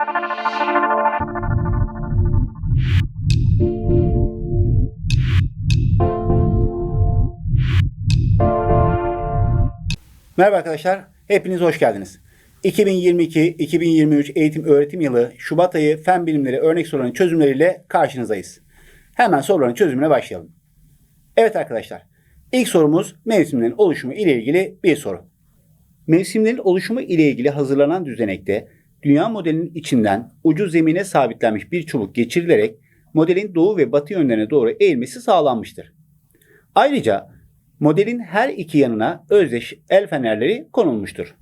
Merhaba arkadaşlar, hepiniz hoş geldiniz. 2022-2023 eğitim öğretim yılı Şubat ayı fen bilimleri örnek sorularının çözümleriyle karşınızdayız. Hemen soruların çözümüne başlayalım. Evet arkadaşlar, ilk sorumuz mevsimlerin oluşumu ile ilgili bir soru. Mevsimlerin oluşumu ile ilgili hazırlanan düzenekte dünya modelinin içinden ucu zemine sabitlenmiş bir çubuk geçirilerek modelin doğu ve batı yönlerine doğru eğilmesi sağlanmıştır. Ayrıca modelin her iki yanına özdeş el fenerleri konulmuştur.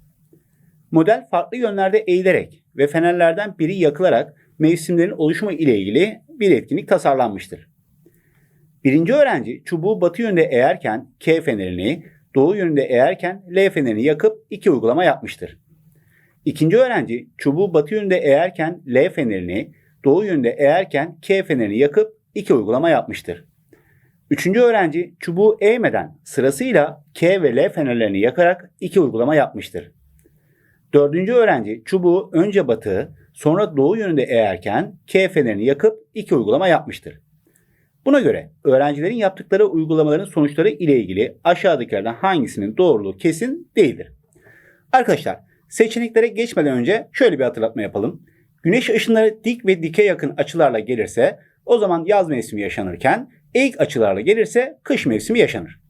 Model farklı yönlerde eğilerek ve fenerlerden biri yakılarak mevsimlerin oluşumu ile ilgili bir etkinlik tasarlanmıştır. Birinci öğrenci çubuğu batı yönde eğerken K fenerini, doğu yönünde eğerken L fenerini yakıp iki uygulama yapmıştır. İkinci öğrenci çubuğu batı yönde eğerken L fenerini, doğu yönde eğerken K fenerini yakıp iki uygulama yapmıştır. Üçüncü öğrenci çubuğu eğmeden sırasıyla K ve L fenerlerini yakarak iki uygulama yapmıştır. Dördüncü öğrenci çubuğu önce batı sonra doğu yönünde eğerken K fenerini yakıp iki uygulama yapmıştır. Buna göre öğrencilerin yaptıkları uygulamaların sonuçları ile ilgili aşağıdakilerden hangisinin doğruluğu kesin değildir. Arkadaşlar seçeneklere geçmeden önce şöyle bir hatırlatma yapalım. Güneş ışınları dik ve dike yakın açılarla gelirse o zaman yaz mevsimi yaşanırken eğik açılarla gelirse kış mevsimi yaşanır.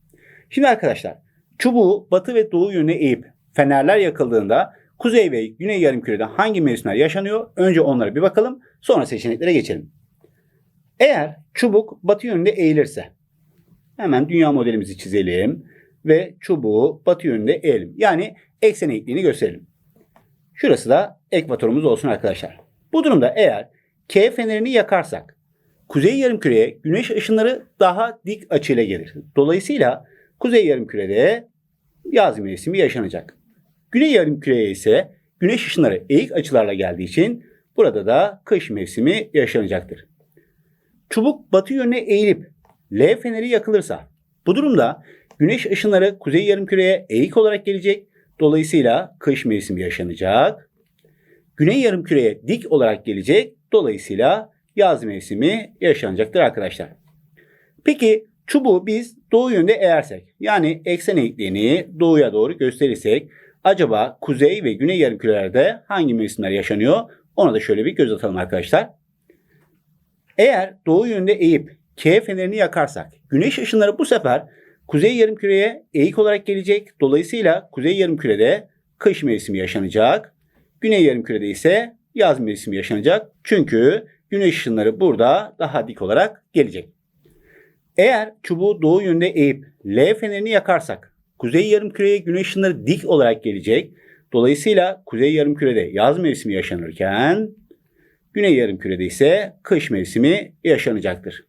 Şimdi arkadaşlar çubuğu batı ve doğu yönüne eğip fenerler yakıldığında kuzey ve güney yarımkürede hangi mevsimler yaşanıyor? Önce onlara bir bakalım sonra seçeneklere geçelim. Eğer çubuk batı yönünde eğilirse hemen dünya modelimizi çizelim ve çubuğu batı yönünde eğelim. Yani eksen eğikliğini gösterelim. Şurası da ekvatorumuz olsun arkadaşlar. Bu durumda eğer K fenerini yakarsak kuzey yarımküreye güneş ışınları daha dik açıyla gelir. Dolayısıyla kuzey yarımkürede yaz mevsimi yaşanacak. Güney yarımküreye ise güneş ışınları eğik açılarla geldiği için burada da kış mevsimi yaşanacaktır. Çubuk batı yönüne eğilip L feneri yakılırsa bu durumda güneş ışınları kuzey yarımküreye eğik olarak gelecek. Dolayısıyla kış mevsimi yaşanacak. Güney yarımküreye dik olarak gelecek. Dolayısıyla yaz mevsimi yaşanacaktır arkadaşlar. Peki çubuğu biz doğu yönde eğersek yani eksen eğikliğini doğuya doğru gösterirsek acaba kuzey ve güney yarımkürelerde hangi mevsimler yaşanıyor? Ona da şöyle bir göz atalım arkadaşlar. Eğer doğu yönde eğip K fenerini yakarsak güneş ışınları bu sefer kuzey yarımküreye eğik olarak gelecek. Dolayısıyla kuzey yarımkürede kış mevsimi yaşanacak. Güney yarımkürede ise yaz mevsimi yaşanacak. Çünkü güneş ışınları burada daha dik olarak gelecek. Eğer çubuğu doğu yönde eğip L fenerini yakarsak kuzey yarımküreye güneş ışınları dik olarak gelecek. Dolayısıyla kuzey yarımkürede yaz mevsimi yaşanırken güney yarımkürede ise kış mevsimi yaşanacaktır.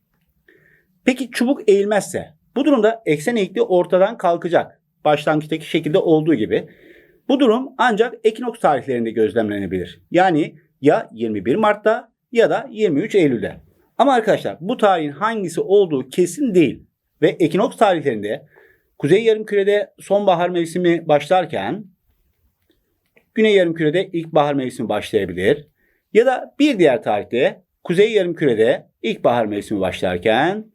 Peki çubuk eğilmezse bu durumda eksen eğikliği ortadan kalkacak. Başlangıçtaki şekilde olduğu gibi. Bu durum ancak ekinoks tarihlerinde gözlemlenebilir. Yani ya 21 Mart'ta ya da 23 Eylül'de. Ama arkadaşlar bu tarihin hangisi olduğu kesin değil. Ve ekinoks tarihlerinde Kuzey yarımkürede sonbahar mevsimi başlarken Güney yarımkürede ilkbahar mevsimi başlayabilir. Ya da bir diğer tarihte Kuzey yarımkürede ilkbahar mevsimi başlarken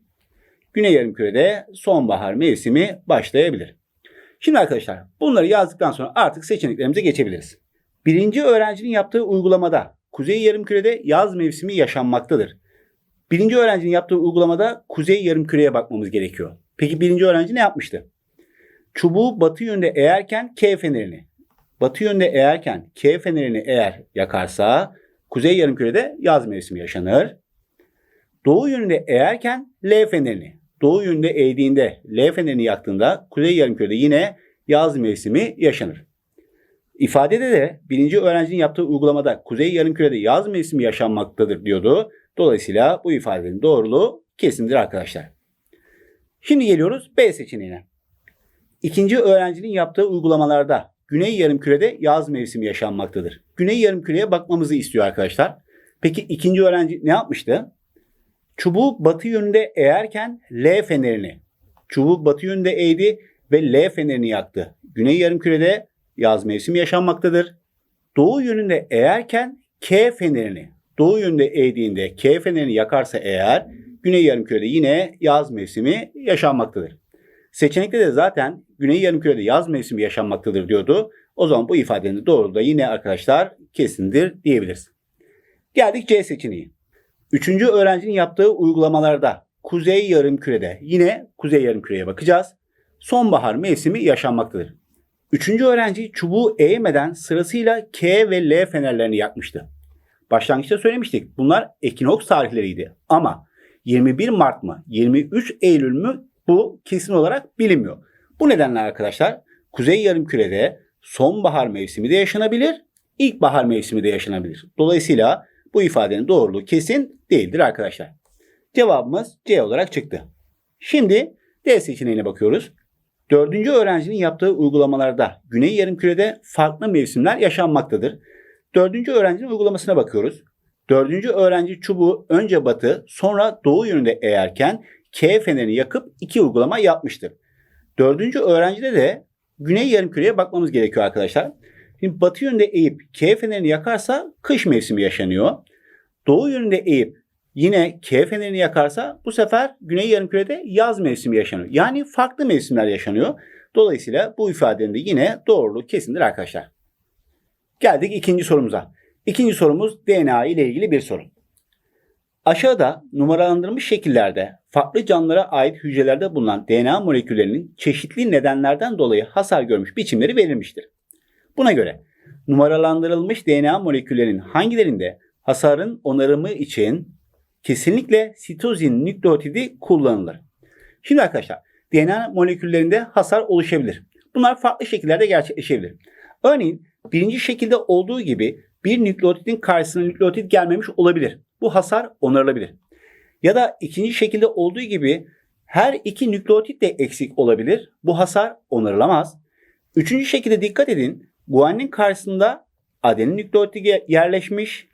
Güney yarımkürede sonbahar mevsimi başlayabilir. Şimdi arkadaşlar bunları yazdıktan sonra artık seçeneklerimize geçebiliriz. Birinci öğrencinin yaptığı uygulamada Kuzey yarımkürede yaz mevsimi yaşanmaktadır. Birinci öğrencinin yaptığı uygulamada Kuzey yarımküreye bakmamız gerekiyor. Peki birinci öğrenci ne yapmıştı? Çubuğu batı yönde eğerken K fenerini, batı yönde eğerken K fenerini eğer yakarsa Kuzey yarımkürede yaz mevsimi yaşanır. Doğu yönünde eğerken L fenerini, doğu yönünde eğdiğinde L fenerini yaktığında Kuzey yarımkürede yine yaz mevsimi yaşanır. İfadede de birinci öğrencinin yaptığı uygulamada Kuzey yarımkürede yaz mevsimi yaşanmaktadır diyordu. Dolayısıyla bu ifadenin doğruluğu kesindir arkadaşlar. Şimdi geliyoruz B seçeneğine. İkinci öğrencinin yaptığı uygulamalarda Güney yarımkürede yaz mevsimi yaşanmaktadır. Güney yarımküreye bakmamızı istiyor arkadaşlar. Peki ikinci öğrenci ne yapmıştı? Çubuğu batı yönünde eğerken L fenerini, çubuğu batı yönünde eğdi ve L fenerini yaktı. Güney yarımkürede yaz mevsimi yaşanmaktadır. Doğu yönünde eğerken K fenerini doğu yönde eğdiğinde K fenerini yakarsa eğer Güney Yarımküre'de yine yaz mevsimi yaşanmaktadır. Seçenekte de zaten Güney Yarımküre'de yaz mevsimi yaşanmaktadır diyordu. O zaman bu ifadenin doğru da yine arkadaşlar kesindir diyebiliriz. Geldik C seçeneği. Üçüncü öğrencinin yaptığı uygulamalarda Kuzey Yarımküre'de yine Kuzey Yarımküre'ye bakacağız. Sonbahar mevsimi yaşanmaktadır. Üçüncü öğrenci çubuğu eğmeden sırasıyla K ve L fenerlerini yakmıştı. Başlangıçta söylemiştik. Bunlar ekinoks tarihleriydi. Ama 21 Mart mı 23 Eylül mü bu kesin olarak bilinmiyor. Bu nedenle arkadaşlar Kuzey Yarımküre'de sonbahar mevsimi de yaşanabilir, ilkbahar mevsimi de yaşanabilir. Dolayısıyla bu ifadenin doğruluğu kesin değildir arkadaşlar. Cevabımız C olarak çıktı. Şimdi D seçeneğine bakıyoruz. Dördüncü öğrencinin yaptığı uygulamalarda Güney Yarımküre'de farklı mevsimler yaşanmaktadır. Dördüncü öğrencinin uygulamasına bakıyoruz. Dördüncü öğrenci çubuğu önce batı sonra doğu yönünde eğerken K fenerini yakıp iki uygulama yapmıştır. Dördüncü öğrencide de Güney Yarımküre'ye bakmamız gerekiyor arkadaşlar. Şimdi batı yönünde eğip K fenerini yakarsa kış mevsimi yaşanıyor. Doğu yönünde eğip yine K fenerini yakarsa bu sefer Güney Yarımküre'de yaz mevsimi yaşanıyor. Yani farklı mevsimler yaşanıyor. Dolayısıyla bu ifadenin de yine doğruluğu kesindir arkadaşlar. Geldik ikinci sorumuza. İkinci sorumuz DNA ile ilgili bir soru. Aşağıda numaralandırılmış şekillerde farklı canlılara ait hücrelerde bulunan DNA moleküllerinin çeşitli nedenlerden dolayı hasar görmüş biçimleri verilmiştir. Buna göre numaralandırılmış DNA moleküllerinin hangilerinde hasarın onarımı için kesinlikle sitozin nükleotidi kullanılır. Şimdi arkadaşlar DNA moleküllerinde hasar oluşabilir. Bunlar farklı şekillerde gerçekleşebilir. Örneğin birinci şekilde olduğu gibi bir nükleotidin karşısına nükleotid gelmemiş olabilir. Bu hasar onarılabilir. Ya da ikinci şekilde olduğu gibi her iki nükleotit de eksik olabilir. Bu hasar onarılamaz. Üçüncü şekilde dikkat edin. Guanin karşısında adenin nükleotidi yerleşmiş.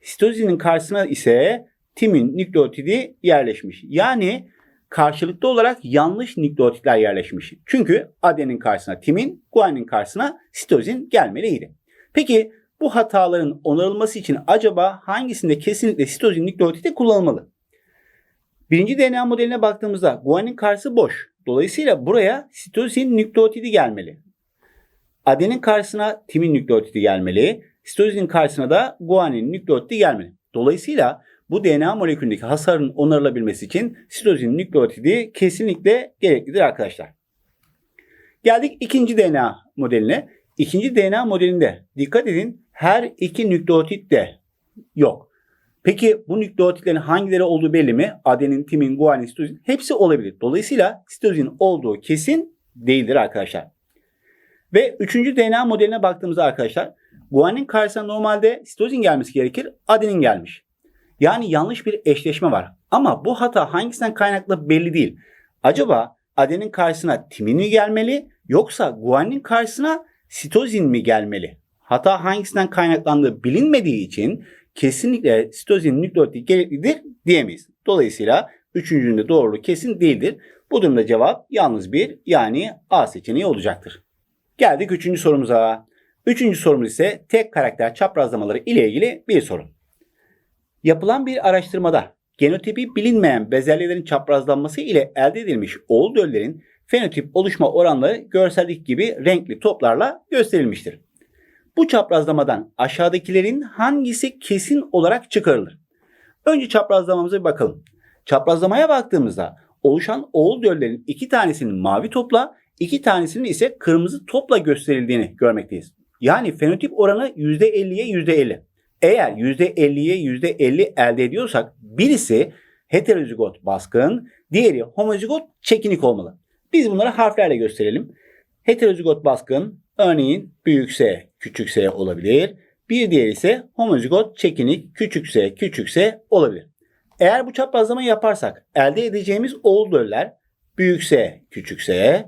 Sitozinin karşısına ise timin nükleotidi yerleşmiş. Yani karşılıklı olarak yanlış nükleotitler yerleşmiş. Çünkü adenin karşısına timin, guanin karşısına sitozin gelmeliydi. Peki bu hataların onarılması için acaba hangisinde kesinlikle sitozin nükleotidi kullanılmalı? Birinci DNA modeline baktığımızda guanin karşısı boş. Dolayısıyla buraya sitozin nükleotidi gelmeli. Adenin karşısına timin nükleotidi gelmeli. Sitozinin karşısına da guanin nükleotidi gelmeli. Dolayısıyla bu DNA molekülündeki hasarın onarılabilmesi için sitozin nükleotidi kesinlikle gereklidir arkadaşlar. Geldik ikinci DNA modeline. İkinci DNA modelinde dikkat edin her iki nükleotit de yok. Peki bu nükleotitlerin hangileri olduğu belli mi? Adenin, timin, guanin, sitozin hepsi olabilir. Dolayısıyla sitozin olduğu kesin değildir arkadaşlar. Ve üçüncü DNA modeline baktığımızda arkadaşlar guanin karşısına normalde sitozin gelmesi gerekir. Adenin gelmiş. Yani yanlış bir eşleşme var. Ama bu hata hangisinden kaynaklı belli değil. Acaba adenin karşısına timin mi gelmeli yoksa guanin karşısına sitozin mi gelmeli? Hata hangisinden kaynaklandığı bilinmediği için kesinlikle sitozin nükleotit gereklidir diyemeyiz. Dolayısıyla üçüncünün de doğruluğu kesin değildir. Bu durumda cevap yalnız bir yani A seçeneği olacaktır. Geldik üçüncü sorumuza. Üçüncü sorumuz ise tek karakter çaprazlamaları ile ilgili bir soru. Yapılan bir araştırmada genotipi bilinmeyen bezelyelerin çaprazlanması ile elde edilmiş oğul döllerin fenotip oluşma oranları görseldeki gibi renkli toplarla gösterilmiştir. Bu çaprazlamadan aşağıdakilerin hangisi kesin olarak çıkarılır? Önce çaprazlamamıza bir bakalım. Çaprazlamaya baktığımızda oluşan oğul döllerin iki tanesinin mavi topla, iki tanesinin ise kırmızı topla gösterildiğini görmekteyiz. Yani fenotip oranı %50'ye %50. Eğer %50'ye %50 elde ediyorsak birisi heterozigot baskın, diğeri homozigot çekinik olmalı. Biz bunları harflerle gösterelim. Heterozigot baskın örneğin büyük S, küçük S olabilir. Bir diğeri ise homozigot çekinik küçük S, küçük S olabilir. Eğer bu çaprazlamayı yaparsak elde edeceğimiz oğul döller büyük S, küçük S,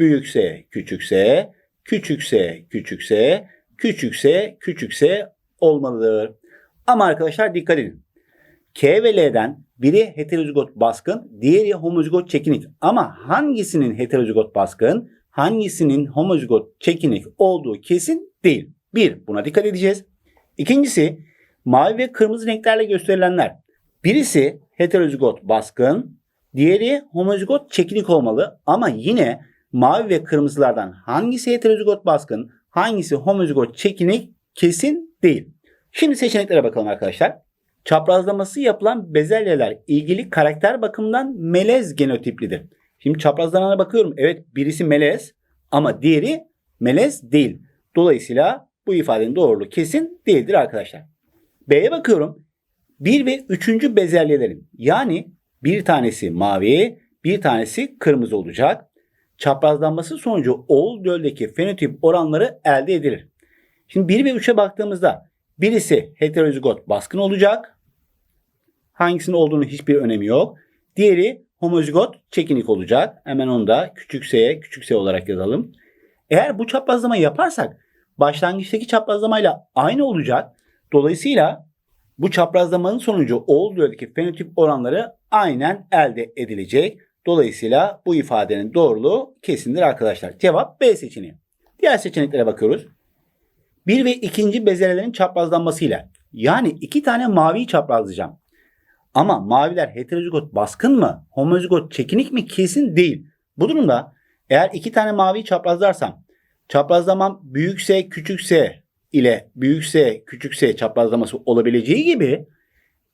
büyük S, küçük S, küçük S, küçük S, küçük S, küçük S olmalıdır. Ama arkadaşlar dikkat edin. K ve L'den biri heterozigot baskın, diğeri homozigot çekinik. Ama hangisinin heterozigot baskın, hangisinin homozigot çekinik olduğu kesin değil. Bir, buna dikkat edeceğiz. İkincisi, mavi ve kırmızı renklerle gösterilenler. Birisi heterozigot baskın, diğeri homozigot çekinik olmalı ama yine mavi ve kırmızılardan hangisi heterozigot baskın, hangisi homozigot çekinik kesin değil. Şimdi seçeneklere bakalım arkadaşlar. Çaprazlaması yapılan bezelyeler ilgili karakter bakımından melez genotiplidir. Şimdi çaprazlarına bakıyorum. Evet birisi melez ama diğeri melez değil. Dolayısıyla bu ifadenin doğruluğu kesin değildir arkadaşlar. B'ye bakıyorum. 1 ve 3. bezelyelerin yani bir tanesi mavi, bir tanesi kırmızı olacak. Çaprazlanması sonucu oğul göldeki fenotip oranları elde edilir. Şimdi 1 ve 3'e baktığımızda birisi heterozigot baskın olacak. Hangisinin olduğunu hiçbir önemi yok. Diğeri homozigot çekinik olacak. Hemen onu da küçük s'ye küçük s olarak yazalım. Eğer bu çaprazlama yaparsak başlangıçtaki çaprazlamayla aynı olacak. Dolayısıyla bu çaprazlamanın sonucu olduğundaki fenotip oranları aynen elde edilecek. Dolayısıyla bu ifadenin doğruluğu kesindir arkadaşlar. Cevap B seçeneği. Diğer seçeneklere bakıyoruz. Bir ve ikinci bezelyelerin çaprazlanmasıyla yani iki tane maviyi çaprazlayacağım. Ama maviler heterozigot baskın mı, homozigot çekinik mi kesin değil. Bu durumda eğer iki tane maviyi çaprazlarsam çaprazlamam büyük S küçük S ile büyük S küçük S çaprazlaması olabileceği gibi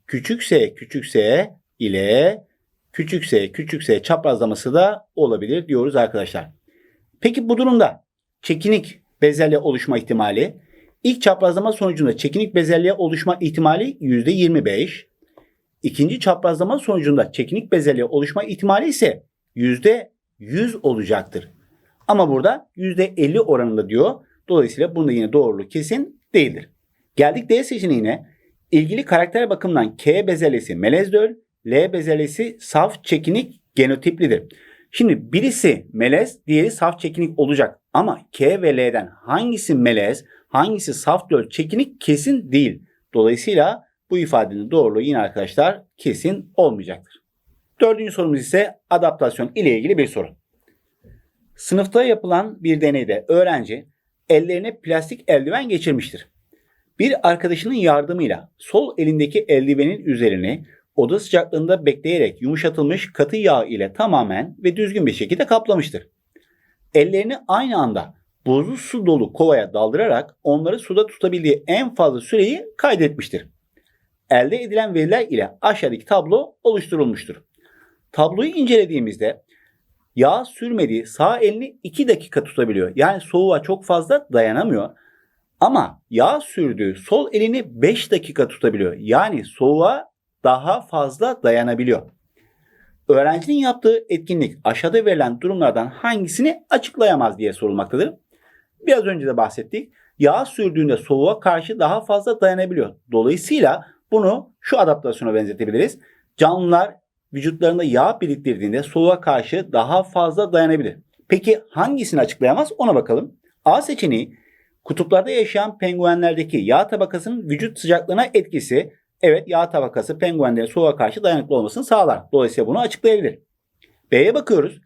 küçük S küçük S ile küçük S küçük S çaprazlaması da olabilir diyoruz arkadaşlar. Peki bu durumda çekinik bezelye oluşma ihtimali ilk çaprazlama sonucunda çekinik bezelye oluşma ihtimali %25. İkinci çaprazlama sonucunda çekinik bezelye oluşma ihtimali ise %100 olacaktır. Ama burada %50 oranında diyor. Dolayısıyla bunda yine doğruluğu kesin değildir. Geldik D seçeneğine. İlgili karakter bakımından K bezelyesi melezdöl, L bezelyesi saf çekinik genotiplidir. Şimdi birisi melez, diğeri saf çekinik olacak. Ama K ve L'den hangisi melez, hangisi saf döl çekinik kesin değil. Dolayısıyla bu ifadenin doğruluğu yine arkadaşlar kesin olmayacaktır. Dördüncü sorumuz ise adaptasyon ile ilgili bir soru. Sınıfta yapılan bir deneyde öğrenci ellerine plastik eldiven geçirmiştir. Bir arkadaşının yardımıyla sol elindeki eldivenin üzerini oda sıcaklığında bekleyerek yumuşatılmış katı yağ ile tamamen ve düzgün bir şekilde kaplamıştır. Ellerini aynı anda buzlu su dolu kovaya daldırarak onları suda tutabildiği en fazla süreyi kaydetmiştir. Elde edilen veriler ile aşağıdaki tablo oluşturulmuştur. Tabloyu incelediğimizde yağ sürmediği sağ elini 2 dakika tutabiliyor. Yani soğuğa çok fazla dayanamıyor. Ama yağ sürdüğü sol elini 5 dakika tutabiliyor. Yani soğuğa daha fazla dayanabiliyor. Öğrencinin yaptığı etkinlik aşağıda verilen durumlardan hangisini açıklayamaz diye sorulmaktadır. Biraz önce de bahsettik. Yağ sürdüğünde soğuğa karşı daha fazla dayanabiliyor. Dolayısıyla bunu şu adaptasyona benzetebiliriz. Canlılar vücutlarında yağ biriktirdiğinde soğuğa karşı daha fazla dayanabilir. Peki hangisini açıklayamaz ona bakalım. A seçeneği kutuplarda yaşayan penguenlerdeki yağ tabakasının vücut sıcaklığına etkisi evet yağ tabakası penguenlerin soğuğa karşı dayanıklı olmasını sağlar. Dolayısıyla bunu açıklayabilir. B'ye bakıyoruz.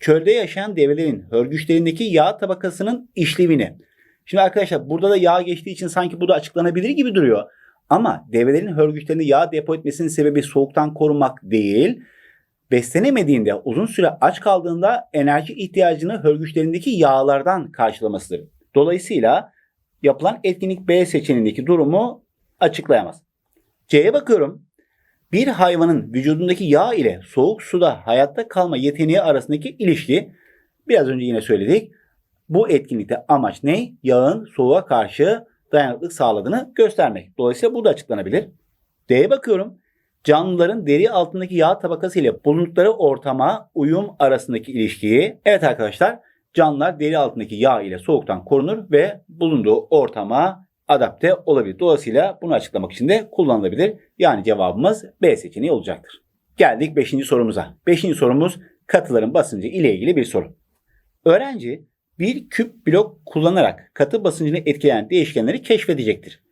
Çölde yaşayan develerin hörgüçlerindeki yağ tabakasının işlevini. Şimdi arkadaşlar burada da yağ geçtiği için sanki bu da açıklanabilir gibi duruyor. Ama develerin hörgüçlerinde yağ depo etmesinin sebebi soğuktan korunmak değil, beslenemediğinde uzun süre aç kaldığında enerji ihtiyacını hörgüçlerindeki yağlardan karşılamasıdır. Dolayısıyla yapılan etkinlik B seçeneğindeki durumu açıklayamaz. C'ye bakıyorum. Bir hayvanın vücudundaki yağ ile soğuk suda hayatta kalma yeteneği arasındaki ilişki biraz önce yine söyledik. Bu etkinlikte amaç ne? Yağın soğuğa karşı dayanıklık sağladığını göstermek. Dolayısıyla bu da açıklanabilir. D'ye bakıyorum. Canlıların deri altındaki yağ tabakası ile bulundukları ortama uyum arasındaki ilişkiyi. Evet arkadaşlar canlılar deri altındaki yağ ile soğuktan korunur ve bulunduğu ortama adapte olabilir. Dolayısıyla bunu açıklamak için de kullanılabilir. Yani cevabımız B seçeneği olacaktır. Geldik 5. sorumuza. 5. sorumuz katıların basıncı ile ilgili bir soru. Öğrenci bir küp blok kullanarak katı basıncını etkileyen değişkenleri keşfedecektir.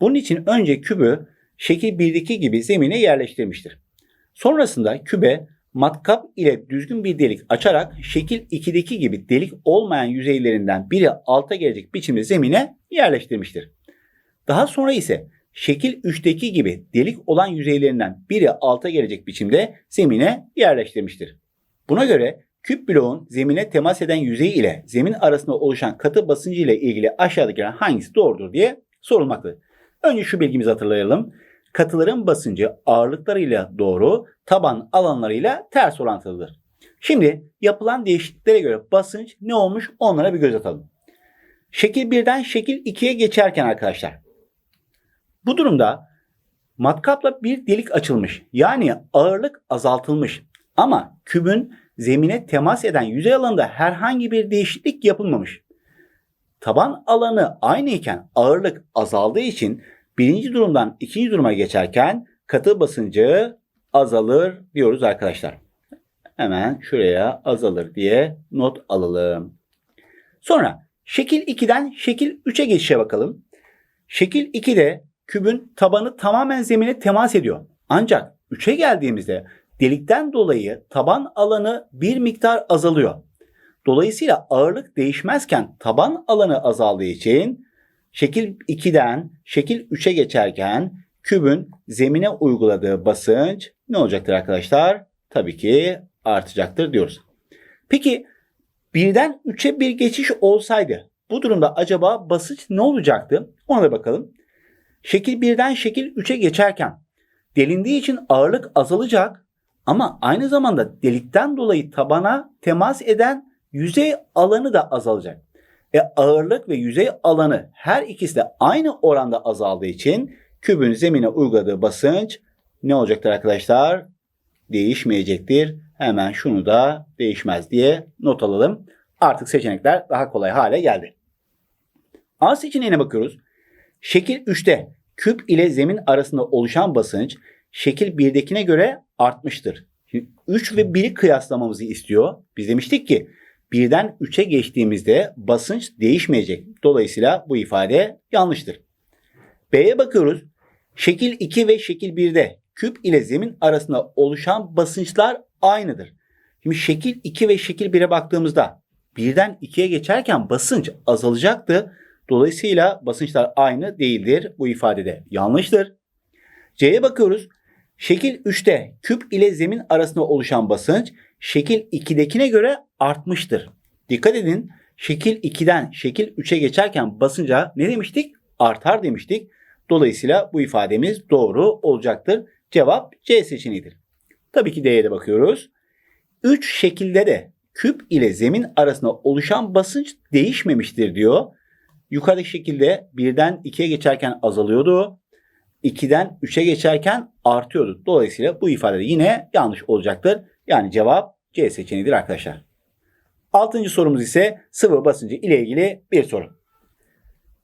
Bunun için önce kübü şekil 1'deki gibi zemine yerleştirmiştir. Sonrasında kübe matkap ile düzgün bir delik açarak şekil 2'deki gibi delik olmayan yüzeylerinden biri alta gelecek biçimde zemine yerleştirmiştir. Daha sonra ise şekil 3'teki gibi delik olan yüzeylerinden biri alta gelecek biçimde zemine yerleştirmiştir. Buna göre küp bloğun zemine temas eden yüzey ile zemin arasında oluşan katı basıncı ile ilgili aşağıdakilerden hangisi doğrudur diye sorulmaktadır. Önce şu bilgimizi hatırlayalım. Katıların basıncı ağırlıklarıyla doğru, taban alanlarıyla ters orantılıdır. Şimdi yapılan değişikliklere göre basınç ne olmuş onlara bir göz atalım. Şekil 1'den şekil 2'ye geçerken arkadaşlar. Bu durumda matkapla bir delik açılmış. Yani ağırlık azaltılmış. Ama kübün zemine temas eden yüzey alanında herhangi bir değişiklik yapılmamış. Taban alanı aynı iken ağırlık azaldığı için birinci durumdan ikinci duruma geçerken katı basıncı azalır diyoruz arkadaşlar. Hemen şuraya azalır diye not alalım. Sonra şekil 2'den şekil 3'e geçişe bakalım. Şekil 2'de kübün tabanı tamamen zemine temas ediyor. Ancak 3'e geldiğimizde delikten dolayı taban alanı bir miktar azalıyor. Dolayısıyla ağırlık değişmezken taban alanı azaldığı için şekil 2'den şekil 3'e geçerken kübün zemine uyguladığı basınç ne olacaktır arkadaşlar? Tabii ki artacaktır diyoruz. Peki birden 3'e bir geçiş olsaydı bu durumda acaba basınç ne olacaktı? Ona da bakalım. Şekil 1'den şekil 3'e geçerken delindiği için ağırlık azalacak ama aynı zamanda delikten dolayı tabana temas eden yüzey alanı da azalacak. E ağırlık ve yüzey alanı her ikisi de aynı oranda azaldığı için kübün zemine uyguladığı basınç ne olacaktır arkadaşlar? Değişmeyecektir. Hemen şunu da değişmez diye not alalım. Artık seçenekler daha kolay hale geldi. A seçeneğine bakıyoruz. Şekil 3'te küp ile zemin arasında oluşan basınç şekil 1'dekine göre artmıştır. Şimdi 3 ve 1'i kıyaslamamızı istiyor. Biz demiştik ki birden 3'e geçtiğimizde basınç değişmeyecek. Dolayısıyla bu ifade yanlıştır. B'ye bakıyoruz. Şekil 2 ve şekil 1'de küp ile zemin arasında oluşan basınçlar aynıdır. Şimdi şekil 2 ve şekil 1'e baktığımızda birden 2'ye geçerken basınç azalacaktı. Dolayısıyla basınçlar aynı değildir. Bu ifadede yanlıştır. C'ye bakıyoruz. Şekil 3'te küp ile zemin arasında oluşan basınç şekil 2'dekine göre artmıştır. Dikkat edin şekil 2'den şekil 3'e geçerken basınca ne demiştik? Artar demiştik. Dolayısıyla bu ifademiz doğru olacaktır. Cevap C seçeneğidir. Tabii ki D'ye de bakıyoruz. 3 şekilde de küp ile zemin arasında oluşan basınç değişmemiştir diyor. Yukarıdaki şekilde birden 2'ye geçerken azalıyordu. 2'den 3'e geçerken artıyordu. Dolayısıyla bu ifade de yine yanlış olacaktır. Yani cevap C seçeneğidir arkadaşlar. Altıncı sorumuz ise sıvı basıncı ile ilgili bir soru.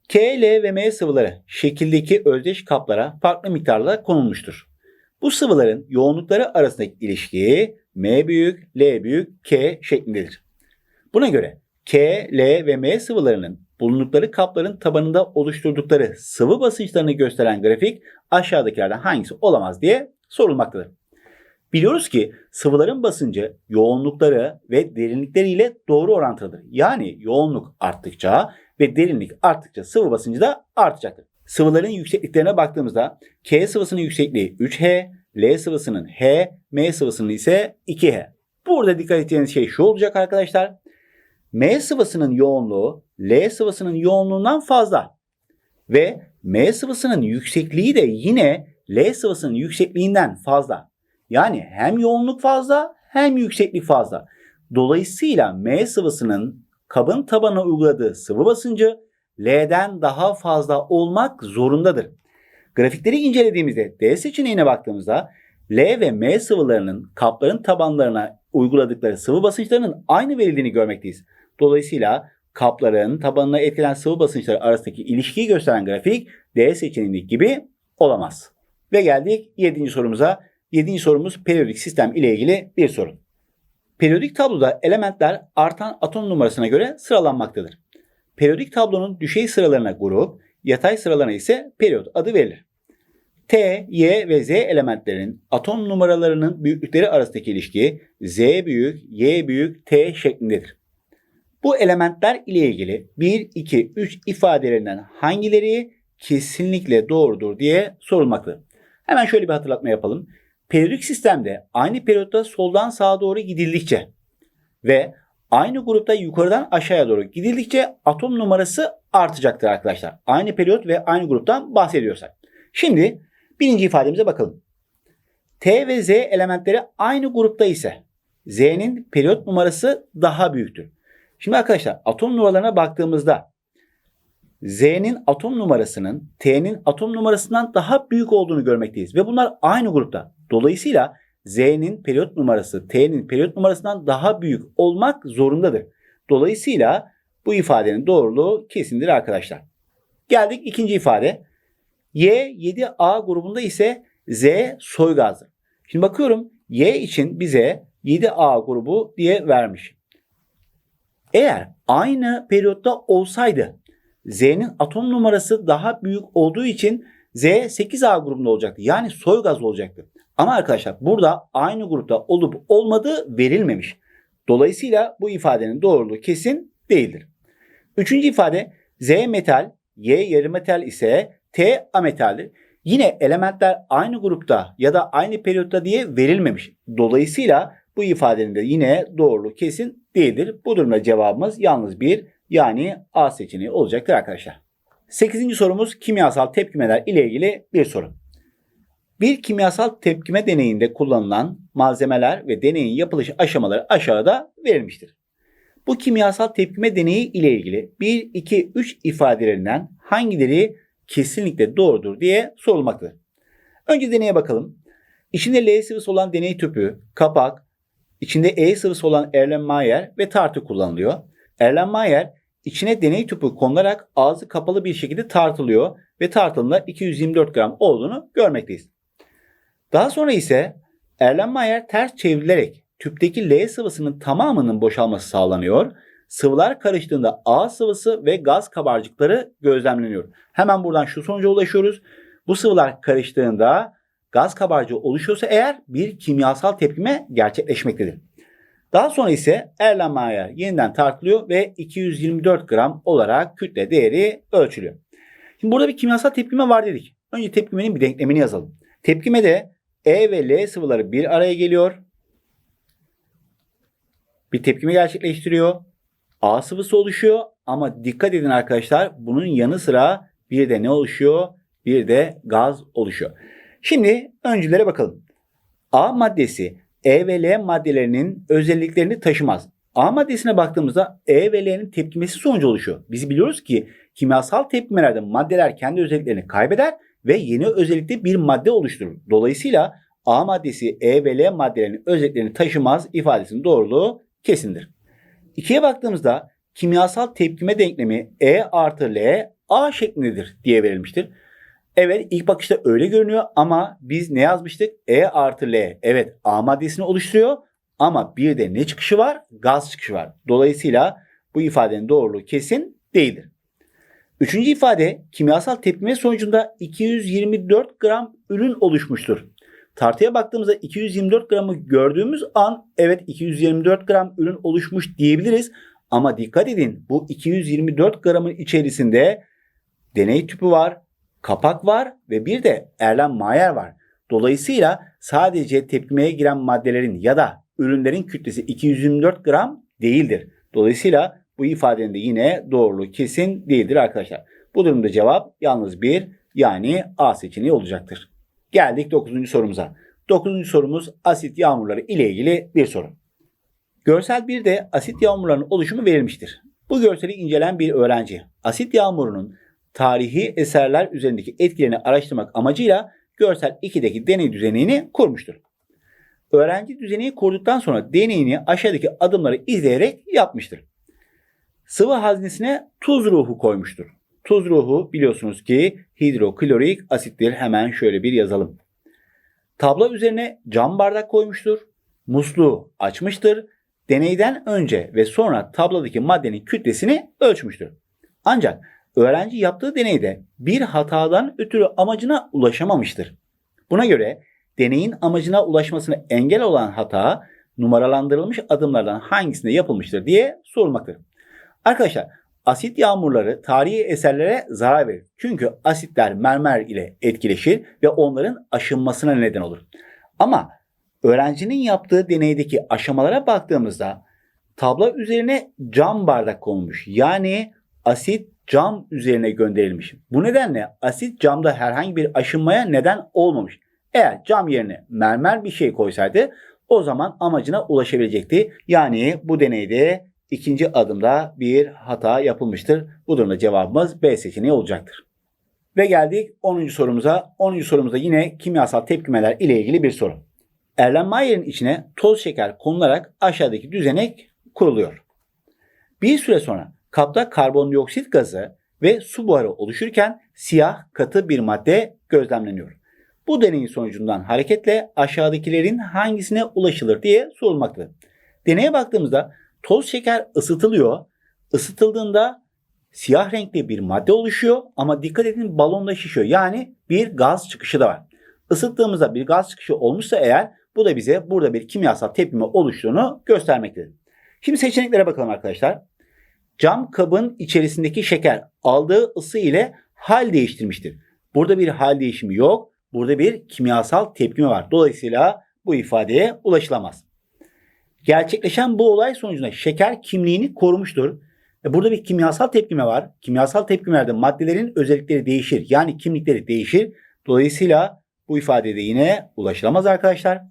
K, L ve M sıvıları şekildeki özdeş kaplara farklı miktarda konulmuştur. Bu sıvıların yoğunlukları arasındaki ilişki M büyük, L büyük, K şeklindedir. Buna göre K, L ve M sıvılarının bulundukları kapların tabanında oluşturdukları sıvı basınçlarını gösteren grafik aşağıdakilerden hangisi olamaz diye sorulmaktadır. Biliyoruz ki sıvıların basıncı yoğunlukları ve derinlikleriyle doğru orantılıdır. Yani yoğunluk arttıkça ve derinlik arttıkça sıvı basıncı da artacaktır. Sıvıların yüksekliklerine baktığımızda K sıvısının yüksekliği 3H, L sıvısının H, M sıvısının ise 2H. Burada dikkat edeceğiniz şey şu olacak arkadaşlar. M sıvısının yoğunluğu L sıvısının yoğunluğundan fazla. Ve M sıvısının yüksekliği de yine L sıvısının yüksekliğinden fazla. Yani hem yoğunluk fazla hem yükseklik fazla. Dolayısıyla M sıvısının kabın tabana uyguladığı sıvı basıncı L'den daha fazla olmak zorundadır. Grafikleri incelediğimizde D seçeneğine baktığımızda L ve M sıvılarının kapların tabanlarına uyguladıkları sıvı basınçlarının aynı verildiğini görmekteyiz. Dolayısıyla kapların tabanına etkilenen sıvı basınçları arasındaki ilişkiyi gösteren grafik D seçeneğindeki gibi olamaz. Ve geldik 7. sorumuza. 7. sorumuz periyodik sistem ile ilgili bir soru. Periyodik tabloda elementler artan atom numarasına göre sıralanmaktadır. Periyodik tablonun düşey sıralarına grup, yatay sıralarına ise periyot adı verilir. T, Y ve Z elementlerin atom numaralarının büyüklükleri arasındaki ilişki Z büyük, Y büyük, T şeklindedir. Bu elementler ile ilgili 1, 2, 3 ifadelerinden hangileri kesinlikle doğrudur diye sorulmaktadır. Hemen şöyle bir hatırlatma yapalım. Periyodik sistemde aynı periyotta soldan sağa doğru gidildikçe ve aynı grupta yukarıdan aşağıya doğru gidildikçe atom numarası artacaktır arkadaşlar. Aynı periyot ve aynı gruptan bahsediyorsak. Şimdi birinci ifademize bakalım. T ve Z elementleri aynı grupta ise Z'nin periyot numarası daha büyüktür. Şimdi arkadaşlar atom numaralarına baktığımızda Z'nin atom numarasının T'nin atom numarasından daha büyük olduğunu görmekteyiz. Ve bunlar aynı grupta. Dolayısıyla Z'nin periyot numarası T'nin periyot numarasından daha büyük olmak zorundadır. Dolayısıyla bu ifadenin doğruluğu kesindir arkadaşlar. Geldik ikinci ifade. Y 7A grubunda ise Z soy gazdır. Şimdi bakıyorum Y için bize 7A grubu diye vermiş. Eğer aynı periyotta olsaydı Z'nin atom numarası daha büyük olduğu için Z 8A grubunda olacaktı. Yani soy gaz olacaktı. Ama arkadaşlar burada aynı grupta olup olmadığı verilmemiş. Dolayısıyla bu ifadenin doğruluğu kesin değildir. Üçüncü ifade Z metal, Y yarı metal ise T ametaldir. Yine elementler aynı grupta ya da aynı periyotta diye verilmemiş. Dolayısıyla bu ifadenin de yine doğruluğu kesin değildir. Bu durumda cevabımız yalnız bir yani A seçeneği olacaktır arkadaşlar. Sekizinci sorumuz kimyasal tepkimeler ile ilgili bir soru. Bir kimyasal tepkime deneyinde kullanılan malzemeler ve deneyin yapılış aşamaları aşağıda verilmiştir. Bu kimyasal tepkime deneyi ile ilgili 1, 2, 3 ifadelerinden hangileri kesinlikle doğrudur diye sorulmaktadır. Önce deneye bakalım. İçinde L sıvısı olan deney tüpü, kapak, içinde E sıvısı olan Erlenmeyer ve tartı kullanılıyor. Erlenmeyer içine deney tüpü konularak ağzı kapalı bir şekilde tartılıyor ve tartılımda 224 gram olduğunu görmekteyiz. Daha sonra ise Erlenmeyer ters çevrilerek tüpteki L sıvısının tamamının boşalması sağlanıyor. Sıvılar karıştığında A sıvısı ve gaz kabarcıkları gözlemleniyor. Hemen buradan şu sonuca ulaşıyoruz. Bu sıvılar karıştığında gaz kabarcığı oluşuyorsa eğer bir kimyasal tepkime gerçekleşmektedir. Daha sonra ise Erlenmeyer yeniden tartılıyor ve 224 gram olarak kütle değeri ölçülüyor. Şimdi burada bir kimyasal tepkime var dedik. Önce tepkimenin bir denklemini yazalım. Tepkimede E ve L sıvıları bir araya geliyor. Bir tepkime gerçekleştiriyor. A sıvısı oluşuyor ama dikkat edin arkadaşlar bunun yanı sıra bir de ne oluşuyor? Bir de gaz oluşuyor. Şimdi öncülere bakalım. A maddesi E ve L maddelerinin özelliklerini taşımaz. A maddesine baktığımızda E ve L'nin tepkimesi sonucu oluşuyor. Biz biliyoruz ki kimyasal tepkimelerde maddeler kendi özelliklerini kaybeder ve yeni özellikli bir madde oluşturur. Dolayısıyla A maddesi E ve L maddelerinin özelliklerini taşımaz ifadesinin doğruluğu kesindir. İkiye baktığımızda kimyasal tepkime denklemi E artı L A şeklindedir diye verilmiştir. Evet ilk bakışta öyle görünüyor ama biz ne yazmıştık? E artı L. Evet A maddesini oluşturuyor ama bir de ne çıkışı var? Gaz çıkışı var. Dolayısıyla bu ifadenin doğruluğu kesin değildir. Üçüncü ifade kimyasal tepkime sonucunda 224 gram ürün oluşmuştur. Tartıya baktığımızda 224 gramı gördüğümüz an evet 224 gram ürün oluşmuş diyebiliriz. Ama dikkat edin bu 224 gramın içerisinde deney tüpü var, kapak var ve bir de Erlenmeyer var. Dolayısıyla sadece tepkimeye giren maddelerin ya da ürünlerin kütlesi 224 gram değildir. Dolayısıyla bu ifadenin de yine doğruluğu kesin değildir arkadaşlar. Bu durumda cevap yalnız bir yani A seçeneği olacaktır. Geldik 9. sorumuza. 9. sorumuz asit yağmurları ile ilgili bir soru. Görsel 1'de asit yağmurlarının oluşumu verilmiştir. Bu görseli incelen bir öğrenci asit yağmurunun tarihi eserler üzerindeki etkilerini araştırmak amacıyla görsel 2'deki deney düzenini kurmuştur. Öğrenci düzeni kurduktan sonra deneyini aşağıdaki adımları izleyerek yapmıştır. Sıvı haznesine tuz ruhu koymuştur. Tuz ruhu biliyorsunuz ki hidroklorik asittir. Hemen şöyle bir yazalım. Tablo üzerine cam bardak koymuştur. Musluğu açmıştır. Deneyden önce ve sonra tablodaki maddenin kütlesini ölçmüştür. Ancak öğrenci yaptığı deneyde bir hatadan ötürü amacına ulaşamamıştır. Buna göre deneyin amacına ulaşmasına engel olan hata numaralandırılmış adımlardan hangisinde yapılmıştır diye sorulmaktadır. Arkadaşlar Asit yağmurları tarihi eserlere zarar verir. Çünkü asitler mermer ile etkileşir ve onların aşınmasına neden olur. Ama öğrencinin yaptığı deneydeki aşamalara baktığımızda tablo üzerine cam bardak konulmuş. Yani asit cam üzerine gönderilmiş. Bu nedenle asit camda herhangi bir aşınmaya neden olmamış. Eğer cam yerine mermer bir şey koysaydı o zaman amacına ulaşabilecekti. Yani bu deneyde ikinci adımda bir hata yapılmıştır. Bu durumda cevabımız B seçeneği olacaktır. Ve geldik 10. sorumuza. 10. sorumuzda yine kimyasal tepkimeler ile ilgili bir soru. Erlenmeyer'in içine toz şeker konularak aşağıdaki düzenek kuruluyor. Bir süre sonra kapta karbondioksit gazı ve su buharı oluşurken siyah katı bir madde gözlemleniyor. Bu deneyin sonucundan hareketle aşağıdakilerin hangisine ulaşılır diye sorulmaktadır. Deneye baktığımızda toz şeker ısıtılıyor. Isıtıldığında siyah renkli bir madde oluşuyor ama dikkat edin balonda şişiyor. Yani bir gaz çıkışı da var. Isıttığımızda bir gaz çıkışı olmuşsa eğer bu da bize burada bir kimyasal tepkime oluştuğunu göstermektedir. Şimdi seçeneklere bakalım arkadaşlar. Cam kabın içerisindeki şeker aldığı ısı ile hal değiştirmiştir. Burada bir hal değişimi yok. Burada bir kimyasal tepkime var. Dolayısıyla bu ifadeye ulaşılamaz. Gerçekleşen bu olay sonucunda şeker kimliğini korumuştur. E burada bir kimyasal tepkime var. Kimyasal tepkimelerde maddelerin özellikleri değişir. Yani kimlikleri değişir. Dolayısıyla bu ifadede yine ulaşılamaz arkadaşlar.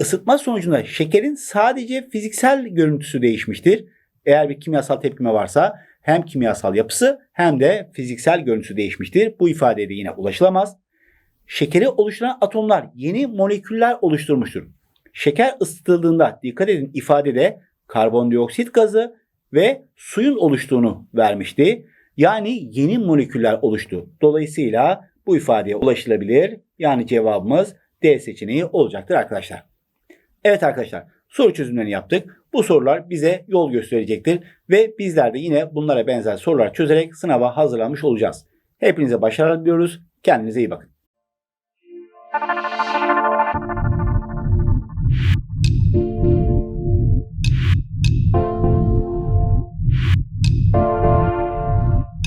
Isıtma sonucunda şekerin sadece fiziksel görüntüsü değişmiştir. Eğer bir kimyasal tepkime varsa hem kimyasal yapısı hem de fiziksel görüntüsü değişmiştir. Bu ifadeye de yine ulaşılamaz. Şekeri oluşturan atomlar yeni moleküller oluşturmuştur. Şeker ısıtıldığında dikkat edin ifadede karbondioksit gazı ve suyun oluştuğunu vermişti. Yani yeni moleküller oluştu. Dolayısıyla bu ifadeye ulaşılabilir. Yani cevabımız D seçeneği olacaktır arkadaşlar. Evet arkadaşlar soru çözümlerini yaptık. Bu sorular bize yol gösterecektir ve bizler de yine bunlara benzer sorular çözerek sınava hazırlanmış olacağız. Hepinize başarılar diliyoruz. Kendinize iyi bakın.